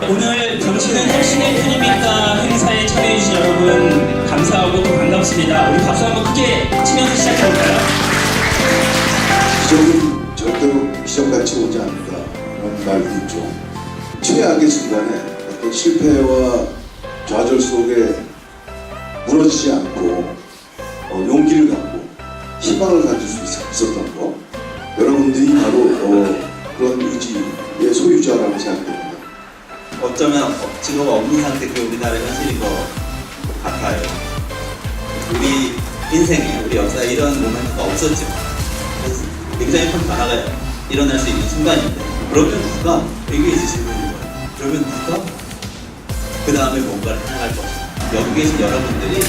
오늘 정치는 혁신의 흐름이니까 행사에 참여해주신 여러분 감사하고 또 반갑습니다. 우리 박수 한번 크게 치면서 시작해볼까요? 기적은 절대로 기적같이 오지 않는다 그런 말도 있죠. 최악의 순간에 어떤 실패와 좌절 속에 무너지지 않고 어, 용기를 갖고 희망을 가질 수 있- 있었던 거 여러분들이 바로 어, 그런 의지의 소유자라고 생각됩니다. 어쩌면 억지로가 없는 상태 그 우리나라 현실인 것 같아요. 우리 인생에 우리 역사에 이런 모멘트가. 그래서 굉장히 큰 변화가 일어날 수 있는 순간인데 그러면 누가 이게 이제 질문인 거예요. 그러면 누가 그 다음에 뭔가를 해나갈 것인가? 여기 계신 여러분들이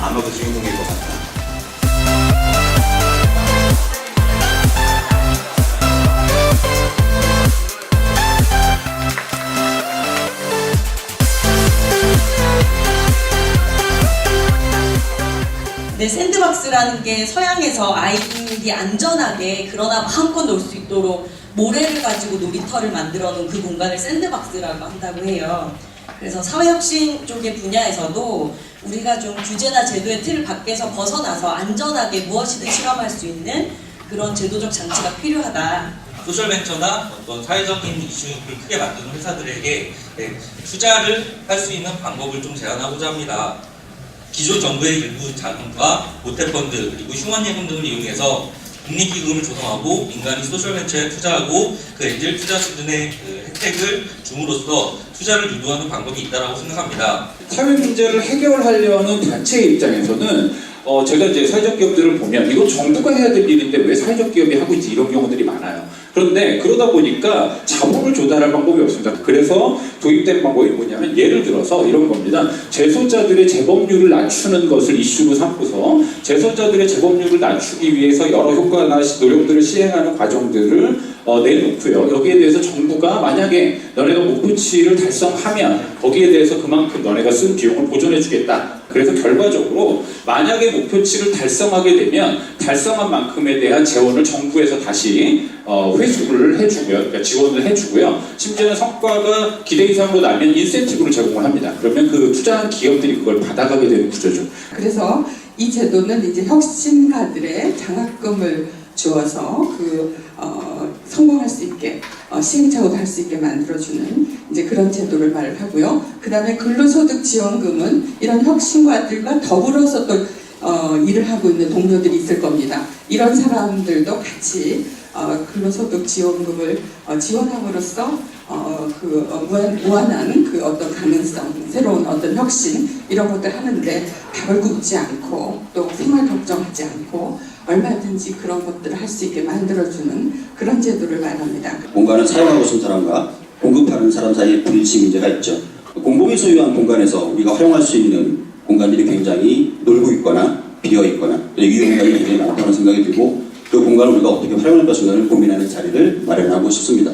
아마도 주인공일 것 같다. 네, 샌드박스라는 게 서양에서 아이들이 안전하게 그러나 마음껏 놀 수 있도록 모래를 가지고 놀이터를 만들어 놓은 그 공간을 샌드박스라고 한다고 해요. 그래서 사회혁신 쪽의 분야에서도 우리가 좀 규제나 제도의 틀 밖에서 벗어나서 안전하게 무엇이든 실험할 수 있는 그런 제도적 장치가 필요하다. 소셜 벤처나 어떤 사회적인 이슈를 크게 만드는 회사들에게 네, 투자를 할 수 있는 방법을 좀 제안하고자 합니다. 기존 정부의 일부 자금과 모태펀드 그리고 휴먼예금 등을 이용해서 국립기금을 조성하고 민간이 소셜벤처에 투자하고 그 엔젤 투자 수준의 그 혜택을 줌으로써 투자를 유도하는 방법이 있다고 생각합니다. 사회 문제를 해결하려는 단체의 입장에서는 어, 제가 이제 사회적 기업들을 보면 이거 정부가 해야 될 일인데 왜 사회적 기업이 하고 있지 이런 경우들이 많아요. 그런데 그러다 보니까 자본 을 조달할 방법이 없습니다. 그래서 도입된 방법이 뭐냐면 예를 들어서 이런 겁니다. 재소자들의 재범률을 낮추는 것을 이슈로 삼고서 재소자들의 재범률을 낮추기 위해서 여러 효과나 시- 노력들을 시행하는 과정들을 어, 내놓고요. 여기에 대해서 정부가 만약에 너네가 목표치를 달성하면 거기에 대해서 그만큼 너네가 쓴 비용을 보존해주겠다. 그래서 결과적으로 만약에 목표치를 달성하게 되면 달성한 만큼에 대한 재원을 정부에서 다시 어, 회수를 해주고요. 그러니까 지원을 해주고요. 심지어는 성과가 기대 이상으로 나면 인센티브를 제공을 합니다. 그러면 그 투자한 기업들이 그걸 받아가게 되는 구조죠. 그래서 이 제도는 이제 혁신가들의 장학금을 주어서 그 어, 성공할 수 있게 어, 시행착오도 할 수 있게 만들어주는 이제 그런 제도를 말을 하고요. 그 다음에 근로소득 지원금은 이런 혁신가들과 더불어서 또 어, 일을 하고 있는 동료들이 있을 겁니다. 이런 사람들도 같이 어, 근로소득 지원금을 어, 지원함으로써 어, 그 어, 무한, 무한한 그 어떤 가능성, 새로운 어떤 혁신 이런 것들 하는데 밥을 굶지 않고 또 생활 걱정하지 않고 얼마든지 그런 것들을 할 수 있게 만들어주는 그런 제도를 말합니다. 공간을 사용하고 있는 사람과 공급하는 사람 사이에 분리시 문제가 있죠. 공공이 소유한 공간에서 우리가 활용할 수 있는 공간들이 굉장히 놀고 있거나 비어 있거나 유용 공간이 굉장히 많다는 생각이 들고 그 공간을 우리가 어떻게 활용할 것인가를 고민하는 자리를 마련하고 싶습니다.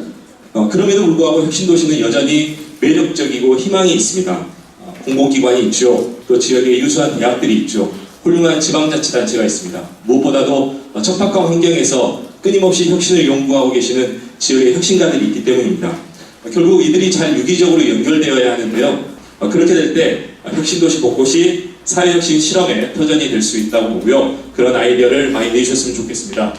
어, 그럼에도 불구하고 혁신 도시는 여전히 매력적이고 희망이 있습니다. 어, 공공기관이 있죠. 또 지역에 유수한 대학들이 있죠. 훌륭한 지방자치단체가 있습니다. 무엇보다도 어, 척박한 환경에서 끊임없이 혁신을 연구하고 계시는 지역의 혁신가들이 있기 때문입니다. 어, 결국 이들이 잘 유기적으로 연결되어야 하는데요. 어, 그렇게 될 때 혁신도시 곳곳이 사회혁신 실험의 터전이 될 수 있다고 보고요. 그런 아이디어를 많이 내주셨으면 좋겠습니다.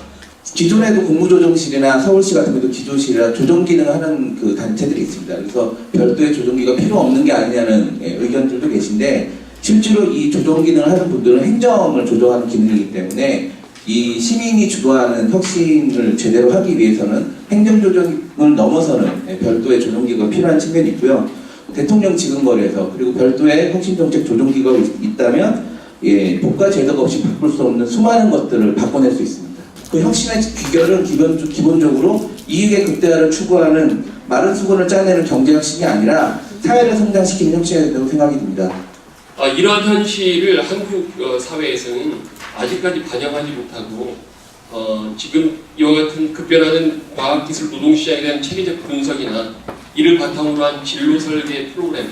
기존에도 국무조정실이나 서울시 같은 데도 기조실이나 조정 기능을 하는 그 단체들이 있습니다. 그래서 별도의 조정기가 필요 없는 게 아니냐는 예, 의견들도 계신데 실제로 이 조정 기능을 하는 분들은 행정을 조정하는 기능이기 때문에 이 시민이 주도하는 혁신을 제대로 하기 위해서는 행정 조정을 넘어서는 예, 별도의 조정기가 필요한 측면이 있고요. 대통령 지금거리에서 그리고 별도의 혁신정책 조정기가 있- 있다면 예, 법과 제도가 없이 바꿀 수 없는 수많은 것들을 바꿔낼 수 있습니다. 그 혁신의 귀결은 기본, 기본적으로 이익의 극대화를 추구하는 마른 수건을 짜내는 경제 혁신이 아니라 사회를 성장시키는 혁신이 된다고 생각이 듭니다. 아, 이러한 현실을 한국 어, 사회에서는 아직까지 반영하지 못하고 어, 지금 이와 같은 급변하는 과학기술 노동시장에 대한 체계적 분석이나 이를 바탕으로 한 진로 설계 프로그램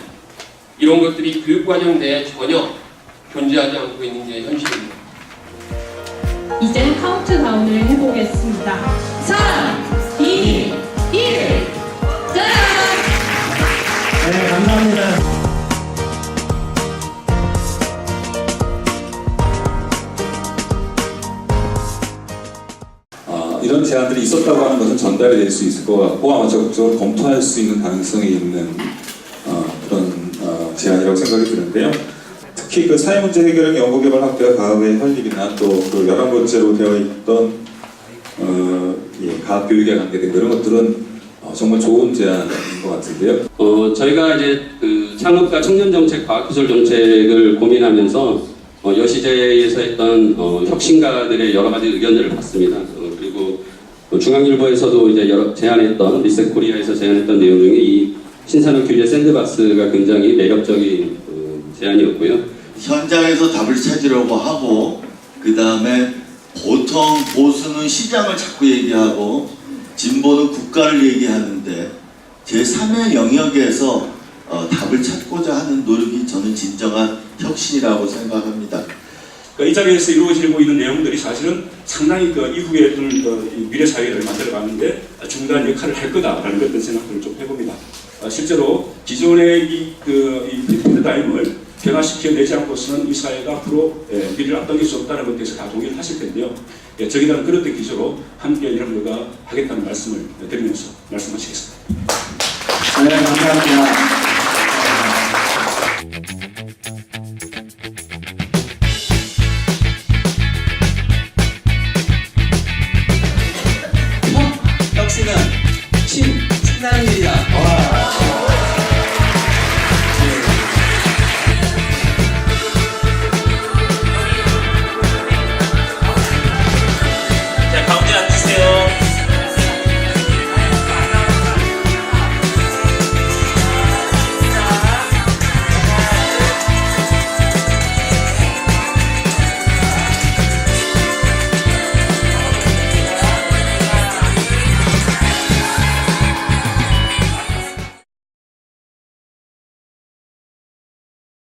이런 것들이 교육과정 내에 전혀 존재하지 않고 있는 게 현실입니다. 이제 카운트다운을 해보겠습니다. 3, 있었다고 하는 것은 전달이 될 수 있을 것 같고 아마 적극적으로 검토할 수 있는 가능성이 있는 어, 그런 어, 제안이라고 생각이 드는데요. 특히 그 사회 문제 해결형 연구개발학회와 가업의 설립이나 또그 열한 번째로 되어 있던 어, 예, 과학 교육에 관계된 그런 것들은 어, 정말 좋은 제안인 것 같은데요. 어, 저희가 이제 그 창업과 청년 정책, 과학기술 정책을 고민하면서 어, 여시제에서 했던 어, 혁신가들의 여러 가지 의견들을 봤습니다. 중앙일보에서도 이제 여러, 제안했던 리셋 코리아에서 제안했던 내용 중에 이 신산업 규제 샌드박스가 굉장히 매력적인 어, 제안이었고요. 현장에서 답을 찾으려고 하고 그 다음에 보통 보수는 시장을 자꾸 얘기하고 진보는 국가를 얘기하는데 제3의 영역에서 어, 답을 찾고자 하는 노력이 저는 진정한 혁신이라고 생각합니다. 그이 자리에서 이루어지고 있는 내용들이 사실은 상당히 그 이후에 그 미래 사회를 만들어가는데 중요한 역할을 할 거다라는 어떤 생각들을 좀 해봅니다. 어, 실제로 기존의 이 그 이 패러다임을 변화시켜내지 않고서는 이 사회가 앞으로 예, 미래를 앞당길 수 없다는 것에 대해서 다 동의를 하실 텐데요. 예, 저기다는 그런 데 기조로 함께 이런 거가 하겠다는 말씀을 드리면서 말씀하시겠습니다. 네, 감사합니다.